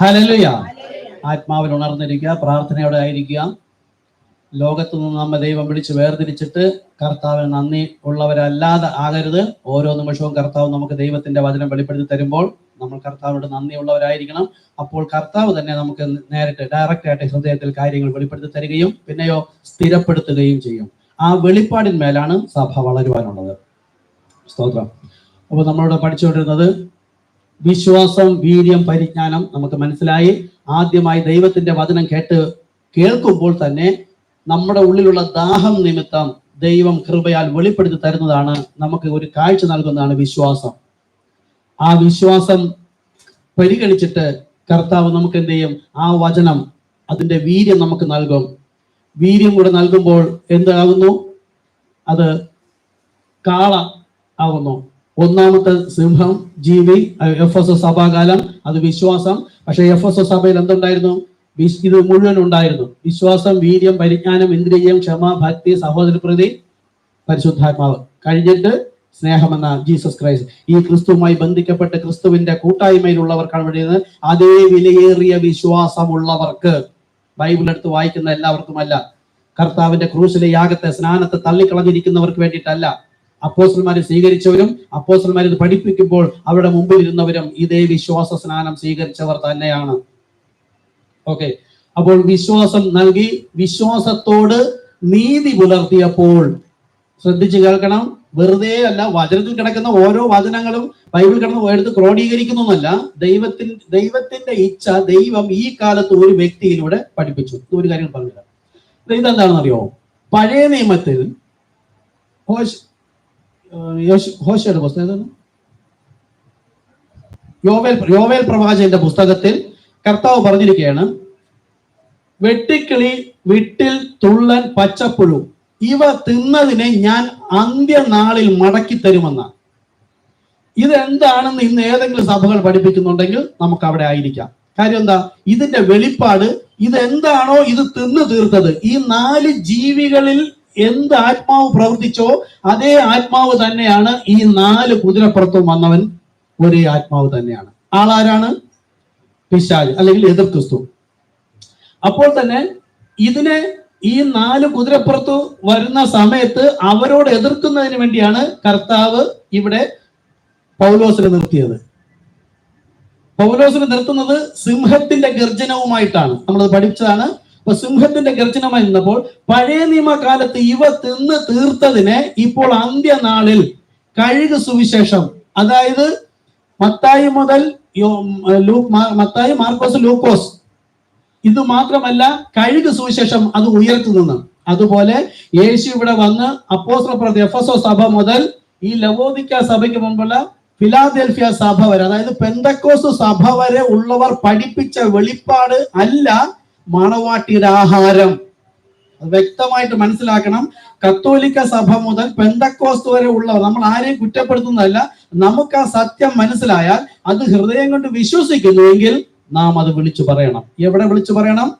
Hallelujah. ആത്മാവിൽ ഉണർന്നിരിക്കുക പ്രാർത്ഥനയോടെ ആയിരിക്കുക. ലോകത്തു നിന്ന് നമ്മെ ദൈവം വിളിച്ച് വേർതിരിച്ചിട്ട് കർത്താവിന് നന്ദി ഉള്ളവരല്ലാതെ ആകരുത്. ഓരോ നിമിഷവും കർത്താവ് നമുക്ക് ദൈവത്തിന്റെ വചനം വെളിപ്പെടുത്തി തരുമ്പോൾ നമ്മൾ കർത്താവിനോട് നന്ദിയുള്ളവരായിരിക്കണം അപ്പോൾ കർത്താവ് തന്നെ നമുക്ക് നേരിട്ട് ഡയറക്റ്റ് ആയിട്ട് ഹൃദയത്തിൽ കാര്യങ്ങൾ വെളിപ്പെടുത്തി തരികയും പിന്നെയോ സ്ഥിരപ്പെടുത്തുകയും ചെയ്യും. ആ വെളിപ്പാടിന്മേലാണ് സഭ വളരുവാനുള്ളത്. സ്തോത്രം. അപ്പോൾ നമ്മളിവിടെ പഠിച്ചുകൊണ്ടിരുന്നത് വിശ്വാസം വീര്യം പരിജ്ഞാനം നമുക്ക് മനസ്സിലായി. ആദ്യമായി ദൈവത്തിന്റെ വചനം കേട്ട് കേൾക്കുമ്പോൾ തന്നെ നമ്മുടെ ഉള്ളിലുള്ള ദാഹം നിമിത്തം ദൈവം കൃപയാൽ വെളിപ്പെടുത്തി തരുന്നതാണ് നമുക്ക് ഒരു കാഴ്ച നൽകുന്നതാണ് വിശ്വാസം. ആ വിശ്വാസം പരിഗണിച്ചിട്ട് കർത്താവ് നമുക്ക് എന്ത് ചെയ്യും? ആ വചനം അതിന്റെ വീര്യം നമുക്ക് നൽകും. വീര്യം കൂടെ നൽകുമ്പോൾ എന്താകുന്നു? അത് കാള ആകുന്നു ഒന്നാമത്തെ സിംഹം ജീവി എഫ് എസ് എസ് സഭാകാലം അത് വിശ്വാസം. പക്ഷേ എഫ് എസ് എസ് സഭയിൽ എന്തുണ്ടായിരുന്നു? ഇത് മുഴുവൻ ഉണ്ടായിരുന്നു. വിശ്വാസം വീര്യം പരിജ്ഞാനം ഇന്ദ്രിയം ക്ഷമ ഭക്തി സഹോദര പ്രതി പരിശുദ്ധാത്മാവ്. കഴിഞ്ഞിട്ട് സ്നേഹമെന്ന ജീസസ് ക്രൈസ്റ്റ്. ഈ ക്രിസ്തുവുമായി ബന്ധിക്കപ്പെട്ട് ക്രിസ്തുവിന്റെ കൂട്ടായ്മയിലുള്ളവർക്കാണ് വേണ്ടിയത് അതേ വിലയേറിയ വിശ്വാസമുള്ളവർക്ക് ബൈബിൾ എടുത്ത് വായിക്കുന്ന എല്ലാവർക്കുമല്ല. കർത്താവിന്റെ ക്രൂശിലെ യാഗത്തെ സ്നാനത്തെ തള്ളിക്കളഞ്ഞിരിക്കുന്നവർക്ക് വേണ്ടിയിട്ടല്ല. അപ്പോസ്റ്റൽമാരെ സ്വീകരിച്ചവരും അപ്പോസന്മാരെ ഇത് പഠിപ്പിക്കുമ്പോൾ അവരുടെ മുമ്പിൽ ഇരുന്നവരും ഇതേ വിശ്വാസ സ്നാനം സ്വീകരിച്ചവർ തന്നെയാണ്. ഓക്കെ അപ്പോൾ വിശ്വാസം നൽകി വിശ്വാസത്തോട് നീതി പുലർത്തിയപ്പോൾ ശ്രദ്ധിച്ചു കേൾക്കണം. വെറുതെ അല്ല വചനത്തിൽ കിടക്കുന്ന ഓരോ വചനങ്ങളും ബൈബിൾ കിടന്ന് എടുത്ത് ക്രോഡീകരിക്കുന്നൊന്നല്ല ദൈവത്തിൻ ദൈവത്തിന്റെ ഇച്ഛ ദൈവം ഈ കാലത്ത് ഒരു വ്യക്തിയിലൂടെ പഠിപ്പിച്ചു. ഒരു കാര്യം പറഞ്ഞില്ല ഇതെന്താണെന്നറിയോ? പഴയ നിയമത്തിൽ ഹോശയുടെ പുസ്തകം? യോവേൽ യോവേൽ പ്രവാചകന്റെ പുസ്തകത്തിൽ കർത്താവ് പറഞ്ഞിരിക്കുകയാണ് വെട്ടിക്കിളി വിട്ടിൽ തുള്ളൻ പച്ചപ്പുഴു. ഇവ തിന്നതിനെ ഞാൻ അന്ത്യനാളിൽ മടക്കി തരുമെന്ന ഇതെന്താണെന്ന് ഇന്ന് ഏതെങ്കിലും സഭകൾ പഠിപ്പിക്കുന്നുണ്ടെങ്കിൽ നമുക്ക് അവിടെ ആയിരിക്കാം. കാര്യം എന്താ? ഇതിന്റെ വെളിപ്പാട് ഇതെന്താണോ ഇത് തിന്നു തീർത്തത്. ഈ നാല് ജീവികളിൽ എന്ത് ആത്മാവ് പ്രവർത്തിച്ചോ അതേ ആത്മാവ് തന്നെയാണ് ഈ നാല് കുതിരപ്പുറത്തും വന്നവൻ ഒരേ ആത്മാവ് തന്നെയാണ്. ആളാരാണ്? പിശാജ് അല്ലെങ്കിൽ എതിർ ക്രിസ്തു. അപ്പോൾ തന്നെ ഇതിനെ ഈ നാല് കുതിരപ്പുറത്ത് വരുന്ന സമയത്ത് അവരോട് എതിർക്കുന്നതിന് വേണ്ടിയാണ് കർത്താവ് ഇവിടെ പൗലോസിനെ നിർത്തിയത്. പൗലോസിനെ നിർത്തുന്നത് സിംഹത്തിന്റെ ഗർജനവുമായിട്ടാണ്. നമ്മളത് പഠിച്ചതാണ്. അപ്പൊ സിംഹത്തിന്റെ ഗർജനമായി നിന്നപ്പോൾ പഴയ നിയമകാലത്ത് ഇവ തിന്ന് തീർത്തതിനെ ഇപ്പോൾ അന്ത്യനാളിൽ കഴുക് സുവിശേഷം. അതായത് മത്തായി മുതൽ മത്തായി മാർക്കോസ് ലൂക്കോസ്. ഇത് മാത്രമല്ല കഴുക് സുവിശേഷം അത് ഉയർത്തുനിന്ന് അതുപോലെ യേശു ഇവിടെ വന്ന് അപ്പോസ്തല എഫസോ സഭ മുതൽ ഈ ലവോദിക്ക സഭയ്ക്ക് മുമ്പുള്ള ഫിലാദൽഫിയ സഭ വരെ അതായത് പെന്തക്കോസ് സഭ വരെ ഉള്ളവർ പഠിപ്പിച്ച വെളിപ്പാട് അല്ല മണവാട്ടിയുടെ ആഹാരം അത് വ്യക്തമായിട്ട് മനസ്സിലാക്കണം. കത്തോലിക്ക സഭ മുതൽ പെന്തക്കോസ്ത് വരെ ഉള്ളവർ നമ്മൾ ആരെയും കുറ്റപ്പെടുത്തുന്നതല്ല. നമുക്ക് ആ സത്യം മനസ്സിലായാൽ അത് ഹൃദയം കൊണ്ട് വിശ്വസിക്കുന്നുവെങ്കിൽ നാം അത് വിളിച്ചു പറയണം. എവിടെ വിളിച്ചു പറയണം?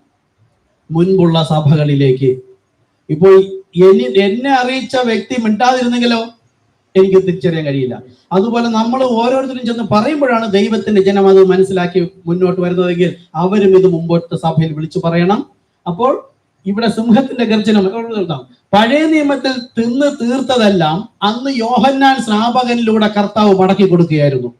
മുൻപുള്ള സഭകളിലേക്ക്. ഇപ്പോൾ എന്നെ അറിയിച്ച വ്യക്തി മിണ്ടാതിരുന്നെങ്കിലോ? എനിക്ക് തിരിച്ചറിയാൻ കഴിയില്ല. അതുപോലെ നമ്മൾ ഓരോരുത്തരും ചെന്ന് പറയുമ്പോഴാണ് ദൈവത്തിന്റെ ജനം അത് മനസ്സിലാക്കി മുന്നോട്ട് വരുന്നതെങ്കിൽ അവരും ഇത് മുമ്പോട്ട് സഭയിൽ വിളിച്ചു പറയണം. അപ്പോൾ ഇവിടെ സിംഹത്തിന്റെ ഗർജനം പഴയ നിയമത്തിൽ തിന്ന് തീർത്തതെല്ലാം അന്ന് യോഹന്നാൻ സ്നാപകനിലൂടെ കർത്താവ് മടക്കി കൊടുക്കുകയായിരുന്നു.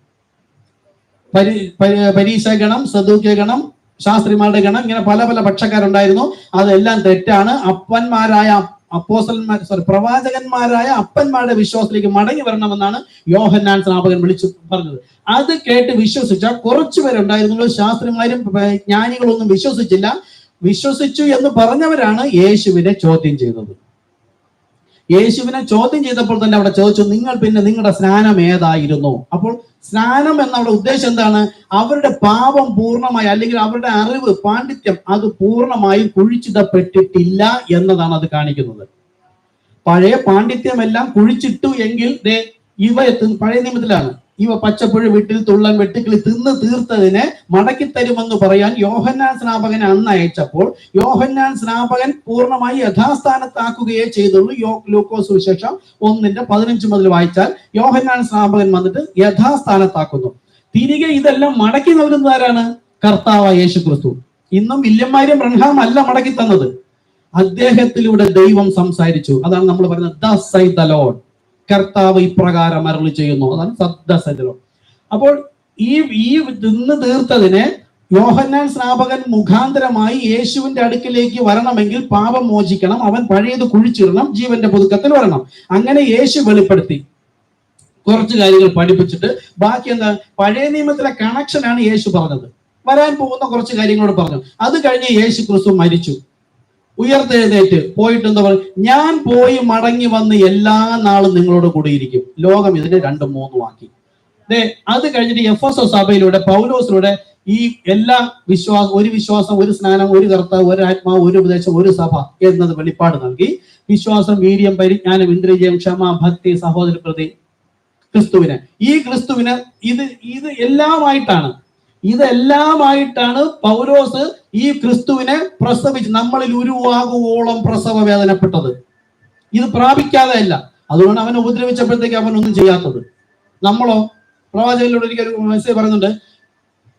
പരി ഗണം സദൂക്യ ഗണം ശാസ്ത്രിമാരുടെ ഗണം ഇങ്ങനെ പല പല പക്ഷക്കാരുണ്ടായിരുന്നു. അതെല്ലാം തെറ്റാണ്. അപ്പന്മാരായ അപ്പോസന്മാർ സോറി പ്രവാചകന്മാരായ അപ്പന്മാരുടെ വിശ്വാസത്തിലേക്ക് മടങ്ങി വരണമെന്നാണ് യോഹന്നാൻ സ്നാപകൻ വിളിച്ചു പറഞ്ഞത്. അത് കേട്ട് വിശ്വസിച്ച കുറച്ചു പേരുണ്ടായിരുന്നു ശാസ്ത്രിമാരും ഏർ ജ്ഞാനികളൊന്നും വിശ്വസിച്ചില്ല. വിശ്വസിച്ചു എന്ന് പറഞ്ഞവരാണ് യേശുവിനെ ചോദ്യം ചെയ്തത്. യേശുവിനെ ചോദ്യം ചെയ്തപ്പോൾ തന്നെ അവിടെ ചോദിച്ചു നിങ്ങൾ പിന്നെ നിങ്ങളുടെ സ്നാനം ഏതായിരുന്നു? അപ്പോൾ സ്നാനം എന്നവിടെ ഉദ്ദേശം എന്താണ്? അവരുടെ പാപം പൂർണമായി അല്ലെങ്കിൽ അവരുടെ അറിവ് പാണ്ഡിത്യം അത് പൂർണമായി കുഴിച്ചിടപ്പെട്ടിട്ടില്ല എന്നതാണ് അത് കാണിക്കുന്നത്. പഴയ പാണ്ഡിത്യമെല്ലാം കുഴിച്ചിട്ടു എങ്കിൽ ദേ ഇവ പഴയ നിയമത്തിലാണ്. ഇവ പച്ചപ്പുഴ വീട്ടിൽ തുള്ളൻ വെട്ടുക്കിളി തിന്ന് തീർത്തതിനെ മടക്കി തരുമെന്ന് പറയാൻ യോഹന്നാൻ സ്നാപകൻ അന്ന് അയച്ചപ്പോൾ യോഹന്നാൻ സ്നാപകൻ പൂർണമായി യഥാസ്ഥാനത്താക്കുകയേ ചെയ്തുള്ളൂ. യോ ലൂക്കോസ് സുവിശേഷം ഒന്നിന്റെ പതിനഞ്ച് മുതൽ വായിച്ചാൽ യോഹന്നാൻ സ്നാപകൻ വന്നിട്ട് യഥാസ്ഥാനത്താക്കുന്നു. തിരികെ ഇതെല്ലാം മടക്കി നൽകുന്നത് ആരാണ്? കർത്താവ് യേശു ക്രിസ്തു ഇന്നും വില്യന്മാരും ബ്രഹ്മാം അല്ല മടക്കി തന്നത്. അദ്ദേഹത്തിലൂടെ ദൈവം സംസാരിച്ചു. അതാണ് നമ്മൾ പറയുന്നത് ദ സൈ ദ ലോഡ് കർത്താവ് ഇപ്രകാരം അരുളി ചെയ്യുന്നു. അതാണ് ദ സൈ ദ ലോഡ് അപ്പോൾ ഈ ഈ നിന്ന് തീർത്തതിനെ യോഹന്നാൻ സ്നാപകൻ മുഖാന്തരമായി യേശുവിന്റെ അടുക്കിലേക്ക് വരണമെങ്കിൽ പാപം മോചിക്കണം. അവൻ പഴയത് കുഴിച്ചിടണം ജീവന്റെ പുതുക്കത്തിൽ വരണം. അങ്ങനെ യേശു വെളിപ്പെടുത്തി. കുറച്ച് കാര്യങ്ങൾ പഠിപ്പിച്ചിട്ട് ബാക്കി എന്താ? പഴയ നിയമത്തിലെ കണക്ഷനാണ് യേശു പറഞ്ഞത്. വരാൻ പോകുന്ന കുറച്ച് കാര്യങ്ങളോട് പറഞ്ഞു. അത് കഴിഞ്ഞ് യേശു ക്രിസ്തു മരിച്ചു. ഉയർത്തെഴുന്നേറ്റ് പോയിട്ട് എന്താ പറയുക ഞാൻ പോയി മടങ്ങി വന്ന് എല്ലാ നാളും നിങ്ങളോട് കൂടിയിരിക്കും. ലോകം ഇതിനെ രണ്ടും മൂന്നും ആക്കി ദേ അത് കഴിഞ്ഞിട്ട് എഫ് എസ് ഒ സഭയിലൂടെ പൗലോസിലൂടെ ഈ എല്ലാ വിശ്വാസം ഒരു വിശ്വാസം ഒരു സ്നാനം ഒരു കർത്താവ് ഒരു ആത്മാവ് ഒരു ഉപദേശം ഒരു സഭ എന്നത് വെളിപ്പാട് നൽകി. വിശ്വാസം വീര്യം പരിജ്ഞാനം ഇന്ദ്രിയം ക്ഷമ ഭക്തി സഹോദര പ്രതി ക്രിസ്തുവിന്. ഈ ക്രിസ്തുവിന് ഇത് ഇത് എല്ലാമായിട്ടാണ് ഇതെല്ലാമായിട്ടാണ് പൗലോസ് ഈ ക്രിസ്തുവിനെ പ്രസവിച്ച് നമ്മളിൽ ഉരുവാകുവോളം പ്രസവ വേദനപ്പെട്ടത്. ഇത് പ്രാപിക്കാതെ അല്ല അതുകൊണ്ട് അവനെ ഉപദ്രവിച്ചപ്പോഴത്തേക്ക് അവൻ ഒന്നും ചെയ്യാത്തത്. നമ്മളോ? പ്രവാചകനിലൂടെ ഒരിക്കൽ ഒരു മെസ്സേജ് പറയുന്നുണ്ട്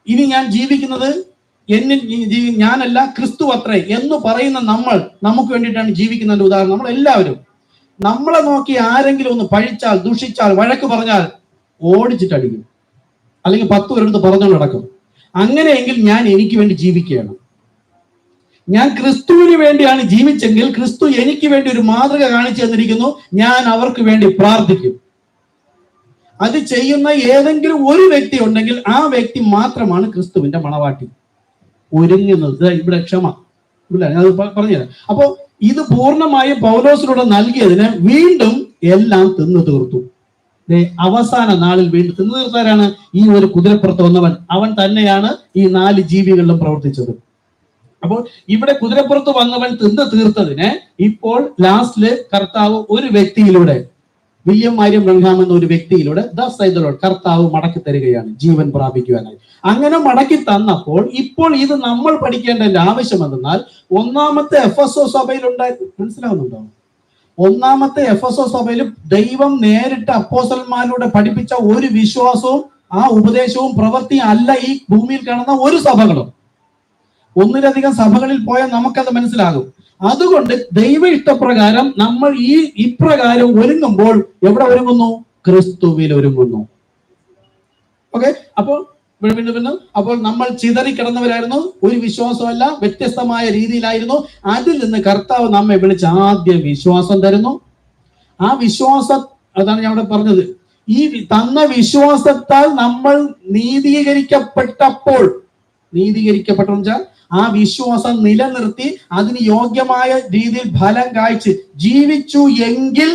ഇനി ഞാൻ ജീവിക്കുന്നത് എന്നിൽ ഞാനല്ല ക്രിസ്തു അത്രേ എന്ന് പറയുന്ന നമ്മൾ നമുക്ക് വേണ്ടിയിട്ടാണ് ജീവിക്കുന്നതിന്റെ ഉദാഹരണം. നമ്മൾ എല്ലാവരും നമ്മളെ നോക്കി ആരെങ്കിലും ഒന്ന് പഴിച്ചാൽ ദുഷിച്ചാൽ വഴക്ക് പറഞ്ഞാൽ ഓടിച്ചിട്ടടിക്കും. അല്ലെങ്കിൽ പത്ത് പേരെടുത്ത് പറഞ്ഞുകൊണ്ട് നടക്കും. അങ്ങനെയെങ്കിൽ ഞാൻ എനിക്ക് വേണ്ടി ജീവിക്കുകയാണ്. ഞാൻ ക്രിസ്തുവിന് വേണ്ടിയാണ് ജീവിച്ചെങ്കിൽ ക്രിസ്തു എനിക്ക് വേണ്ടി ഒരു മാതൃക കാണിച്ചു തന്നിരിക്കുന്നു. ഞാൻ അവർക്ക് വേണ്ടി പ്രാർത്ഥിക്കും. അത് ചെയ്യുന്ന ഏതെങ്കിലും ഒരു വ്യക്തി ഉണ്ടെങ്കിൽ ആ വ്യക്തി മാത്രമാണ് ക്രിസ്തുവിന്റെ മണവാട്ടി. ഒരുങ്ങുന്നത്. ഇവിടെ ക്ഷമ. ഇല്ല ഞാൻ പറഞ്ഞുതരാം. അപ്പോ ഇത് പൂർണമായും പൗലോസിലൂടെ നൽകിയതിന് വീണ്ടും എല്ലാം തിന്നു തീർത്തു. അവസാന നാളിൽ വീണ്ടും തിന്നു തീർത്താരാണ് ഈ ഒരു കുതിരപ്പുറത്ത് വന്നവൻ. അവൻ തന്നെയാണ് ഈ നാല് ജീവികളിലും പ്രവർത്തിച്ചത്. അപ്പോൾ ഇവിടെ കുതിരപ്പുറത്ത് വന്നവൻ തിന്നു തീർത്തതിന് ഇപ്പോൾ ലാസ്റ്റിൽ കർത്താവ് ഒരു വ്യക്തിയിലൂടെ വില്യം മാര്യം ബ്രഹ്മാം എന്ന ഒരു വ്യക്തിയിലൂടെ ദ സൈതലോട് കർത്താവ് മടക്കി തരികയാണ് ജീവൻ പ്രാപിക്കുവാനായി. അങ്ങനെ മടക്കി തന്നപ്പോൾ ഇപ്പോൾ ഇത് നമ്മൾ പഠിക്കേണ്ട ആവശ്യം എന്തെന്നാൽ ഒന്നാമത്തെ എഫ് എസ് ഒ സഭയിലുണ്ടായി മനസ്സിലാവുന്നുണ്ടോ? ഒന്നാമത്തെ എഫ് എസ് ഒ സഭയിൽ ദൈവം നേരിട്ട് അപ്പോസന്മാരിലൂടെ പഠിപ്പിച്ച ഒരു വിശ്വാസവും ആ ഉപദേശവും പ്രവൃത്തിയും അല്ല ഈ ഭൂമിയിൽ കാണുന്ന ഒരു സഭകളും. ഒന്നിലധികം സഭകളിൽ പോയാൽ നമുക്കത് മനസ്സിലാകും. അതുകൊണ്ട് ദൈവ ഇഷ്ടപ്രകാരം നമ്മൾ ഈ ഇപ്രകാരം ഒരുങ്ങുമ്പോൾ എവിടെ ഒരുങ്ങുന്നു? ക്രിസ്തുവിൽ ഒരുങ്ങുന്നു. ഓക്കെ അപ്പോൾ വീണ്ടും അപ്പോൾ നമ്മൾ ചിതറിക്കിടന്നവരായിരുന്നു ഒരു വിശ്വാസമല്ല വ്യത്യസ്തമായ രീതിയിലായിരുന്നു. അതിൽ നിന്ന് കർത്താവ് നമ്മെ വിളിച്ച് ആദ്യം വിശ്വാസം തരുന്നു. ആ വിശ്വാസം അതാണ് ഞാൻ അവിടെ പറഞ്ഞത്. ഈ തന്ന വിശ്വാസത്താൽ നമ്മൾ നീതീകരിക്കപ്പെട്ടപ്പോൾ നീതീകരിക്കപ്പെട്ടെന്ന് വെച്ചാൽ ആ വിശ്വാസം നിലനിർത്തി അതിന് യോഗ്യമായ രീതിയിൽ ഫലം കായ്ച്ച് ജീവിച്ചു എങ്കിൽ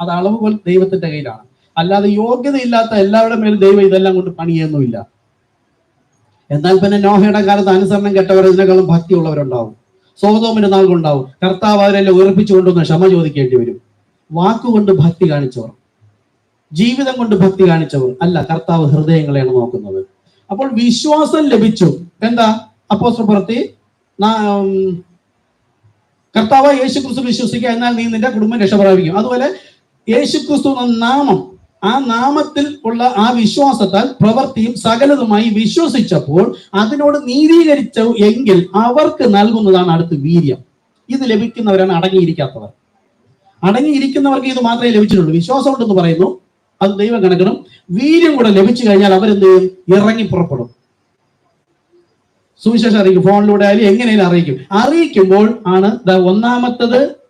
അത് അളവുകൾ ദൈവത്തിന്റെ കയ്യിലാണ്. അല്ലാതെ യോഗ്യതയില്ലാത്ത എല്ലാവരുടെ മേലും ദൈവം ഇതെല്ലാം കൊണ്ട് പണിയൊന്നുമില്ല എന്നാൽ പിന്നെ നോഹയുടെ കാലത്ത് അനുസരണം കെട്ടവർ ഇതിനേക്കാളും ഭക്തിയുള്ളവരുണ്ടാവും. സ്വതോമിന്റെ നാളുണ്ടാവും കർത്താവ് അവരെല്ലാം കൊണ്ടുവന്ന് ക്ഷമ ചോദിക്കേണ്ടി വരും. വാക്കുകൊണ്ട് ഭക്തി കാണിച്ചവർ. ജീവിതം കൊണ്ട് ഭക്തി കാണിച്ചവർ. അല്ല കർത്താവ് ഹൃദയങ്ങളെയാണ് നോക്കുന്നത്. അപ്പോൾ വിശ്വാസം ലഭിച്ചു. എന്താ? അപ്പോ സുപ്രത്തി കർത്താവ് യേശു ക്രിസ്തു വിശ്വസിക്കുക എന്നാൽ നീ നിന്റെ കുടുംബം രക്ഷ പ്രാപിക്കും. അതുപോലെ യേശു ക്രിസ്തു നാമം ആ നാമത്തിൽ ഉള്ള ആ വിശ്വാസത്താൽ പ്രവൃത്തിയും സകലതുമായി വിശ്വസിച്ചപ്പോൾ അതിനോട് നീതീകരിച്ച എങ്കിൽ അവർക്ക് നൽകുന്നതാണ് അടുത്ത് വീര്യം. ഇത് ലഭിക്കുന്നവരാണ് അടങ്ങിയിരിക്കാത്തവർ. അടങ്ങിയിരിക്കുന്നവർക്ക് ഇത് മാത്രമേ ലഭിച്ചിട്ടുള്ളൂ. വിശ്വാസം ഉണ്ടെന്ന് പറയുന്നു അത് ദൈവം കണക്കണം. വീര്യം കൂടെ ലഭിച്ചു കഴിഞ്ഞാൽ അവരെന്ത് ഇറങ്ങി പുറപ്പെടും. സുവിശേഷം അറിയിക്കും ഫോണിലൂടെ ആയാലും എങ്ങനെയും അറിയിക്കും. അറിയിക്കുമ്പോൾ ആണ് ഒന്നാമത്തത്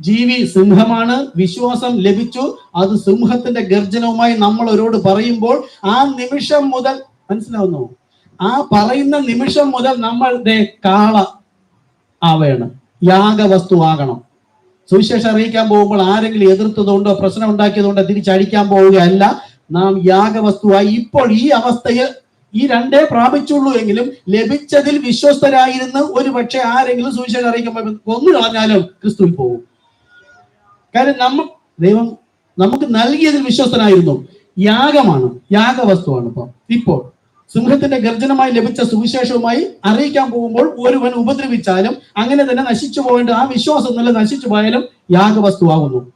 ജീവി സിംഹമാണ്. വിശ്വാസം ലഭിച്ചു. അത് സിംഹത്തിന്റെ ഗർജനവുമായി നമ്മൾ അവരോട് പറയുമ്പോൾ ആ നിമിഷം മുതൽ മനസ്സിലാവുന്നു. ആ പറയുന്ന നിമിഷം മുതൽ നമ്മൾ ദേ കാള ആവേണം. യാഗവസ്തു ആകണം. സുവിശേഷം അറിയിക്കാൻ പോകുമ്പോൾ ആരെങ്കിലും എതിർത്തതുകൊണ്ടോ പ്രശ്നം ഉണ്ടാക്കിയതുകൊണ്ടോ തിരിച്ചടിക്കാൻ പോവുകയല്ല. നാം യാഗവസ്തുവായി ഇപ്പോൾ ഈ അവസ്ഥയിൽ ഈ രണ്ടേ പ്രാപിച്ചുള്ളൂ എങ്കിലും ലഭിച്ചതിൽ വിശ്വസ്തരായിരുന്ന്. ഒരു പക്ഷേ ആരെങ്കിലും സുവിശേഷം അറിയിക്കുമ്പോൾ കൊന്നു കളഞ്ഞാലും ക്രിസ്തുവിൽ പോകും. കാര്യം നമ്മ ദൈവം നമുക്ക് നൽകിയതിൽ വിശ്വസ്തനായിരുന്നു. യാഗമാണ്. യാഗവസ്തുവാണ് ഇപ്പൊ. ഇപ്പോൾ സിംഹത്തിന്റെ ഗർജനമായി ലഭിച്ച സുവിശേഷവുമായി അറിയിക്കാൻ പോകുമ്പോൾ ഒരുവൻ ഉപദ്രവിച്ചാലും അങ്ങനെ തന്നെ നശിച്ചു പോകേണ്ട ആ വിശ്വാസം നല്ല നശിച്ചു പോയാലും യാഗവസ്തുവാകുന്നു.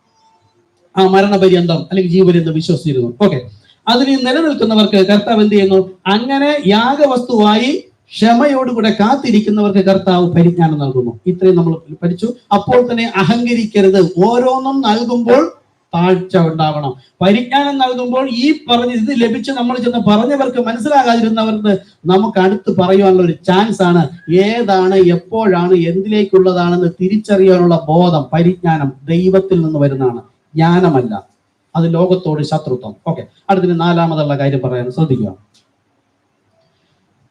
ആ മരണപര്യന്തം അല്ലെങ്കിൽ ജീവപര്യന്തം വിശ്വസിച്ചിരുന്നു. ഓക്കെ അതിൽ നിലനിൽക്കുന്നവർക്ക് കർത്താവ് എന്ത് ചെയ്യുന്നു? അങ്ങനെ യാഗവസ്തുവായി ക്ഷമയോടുകൂടെ കാത്തിരിക്കുന്നവർക്ക് കർത്താവ് പരിജ്ഞാനം നൽകുന്നു. ഇത്രയും നമ്മൾ പഠിച്ചു. അപ്പോൾ തന്നെ അഹങ്കരിക്കരുത്. ഓരോന്നും നൽകുമ്പോൾ താഴ്ച ഉണ്ടാവണം. പരിജ്ഞാനം നൽകുമ്പോൾ ഈ പറഞ്ഞ ഇത് ലഭിച്ച് നമ്മൾ ചെന്ന് പറഞ്ഞവർക്ക് മനസ്സിലാകാതിരുന്നവർക്ക് നമുക്ക് അടുത്ത് പറയുവാനുള്ള ഒരു ചാൻസ് ആണ്. ഏതാണ് എപ്പോഴാണ് എന്തിലേക്കുള്ളതാണെന്ന് തിരിച്ചറിയാനുള്ള ബോധം പരിജ്ഞാനം ദൈവത്തിൽ നിന്ന് വരുന്നതാണ്. ജ്ഞാനമല്ല. അത് ലോകത്തോട് ശത്രുത്വം. ഓക്കെ അടുത്തിന് നാലാമതുള്ള കാര്യം പറയാൻ ശ്രദ്ധിക്കുക.